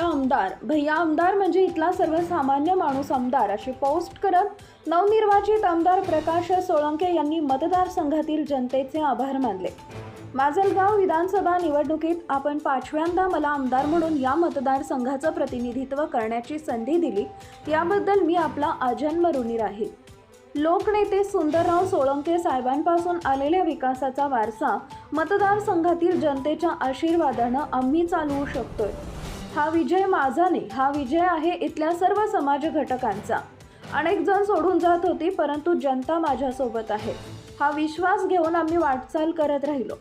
आमदार. भैया आमदार म्हणजे इथला सर्वसामान्य माणूस आमदार अशी पोस्ट करत नवनिर्वाचित आमदार प्रकाश सोळंके यांनी मतदारसंघातील जनतेचे आभार मानले. माजलगाव विधानसभा निवडणुकीत आपण पाचव्यांदा मला आमदार म्हणून या मतदारसंघाचं प्रतिनिधित्व करण्याची संधी दिली याबद्दल मी आपला आजन्म ऋणी राहील. लोकनेते सुंदरराव सोळंके साहेबांपासून आलेल्या विकासाचा वारसा मतदारसंघातील जनतेच्या आशीर्वादानं आम्ही चालवू शकतोय. हा विजय माझा नाही. हा विजय आहे इथल्या सर्व समाज घटकांचा. अनेक जण सोडून जात होती परंतु जनता माझ्यासोबत आहे. हा विश्वास घेऊन आम्ही वाटचाल करत राहिलो.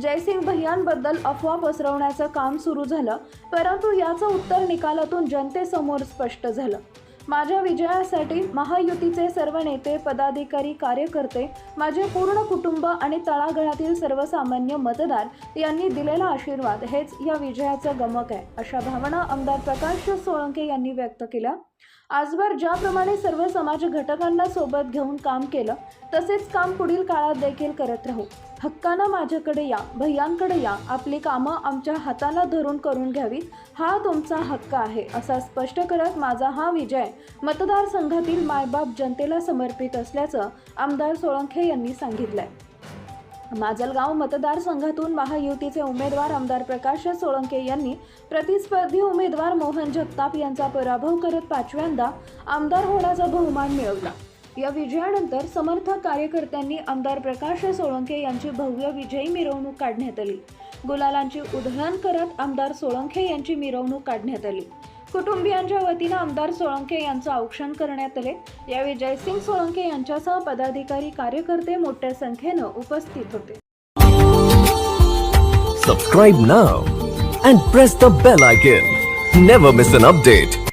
जयसिंग भैयांबद्दल अफवा पसरवण्याचं काम सुरू झालं परंतु याचं उत्तर निकालातून जनतेसमोर स्पष्ट झालं. माझ्या विजयासाठी महायुतीचे सर्व नेते पदाधिकारी कार्यकर्ते माझे पूर्ण कुटुंब आणि तळागळातील सर्वसामान्य मतदार यांनी दिलेला आशीर्वाद हेच या विजयाचं गमक आहे अशा भावना आमदार प्रकाश सोळंके यांनी व्यक्त केल्या. आजवर ज्याप्रमाणे सर्व समाज घटकांना सोबत घेऊन काम केलं तसेच काम पुढील काळात देखील करत राहू. हक्कानं माझ्याकडे या भैयांकडे या आपली कामं आमच्या हाताला धरून करून घ्यावी हा तुमचा हक्क आहे असा स्पष्ट करत माझा हा विजय मतदारसंघातील मायबाप जनतेला समर्पित असल्याचं आमदार सोळंखे यांनी सांगितलंय. माजलगाव मतदारसंघातून महायुतीचे उमेदवार आमदार प्रकाश सोळंके यांनी प्रतिस्पर्धी उमेदवार मोहन जगताप यांचा पराभव करत पाचव्यांदा आमदार होण्याचा बहुमान मिळवला. या विजयानंतर समर्थक कार्यकर्त्यांनी आमदार प्रकाश सोळंके यांची भव्य विजयी मिरवणूक काढण्यात आली. गुलालांची उधळण करत आमदार सोळंके यांची मिरवणूक काढण्यात आली. कुटुंबियांच्या वतीनं आमदार सोळंके यांचं औक्षण करण्यात आले. यावेळी जयसिंग सोळंके यांच्यासह पदाधिकारी कार्यकर्ते मोठ्या संख्येनं उपस्थित होते. Subscribe now and press the bell icon never miss an update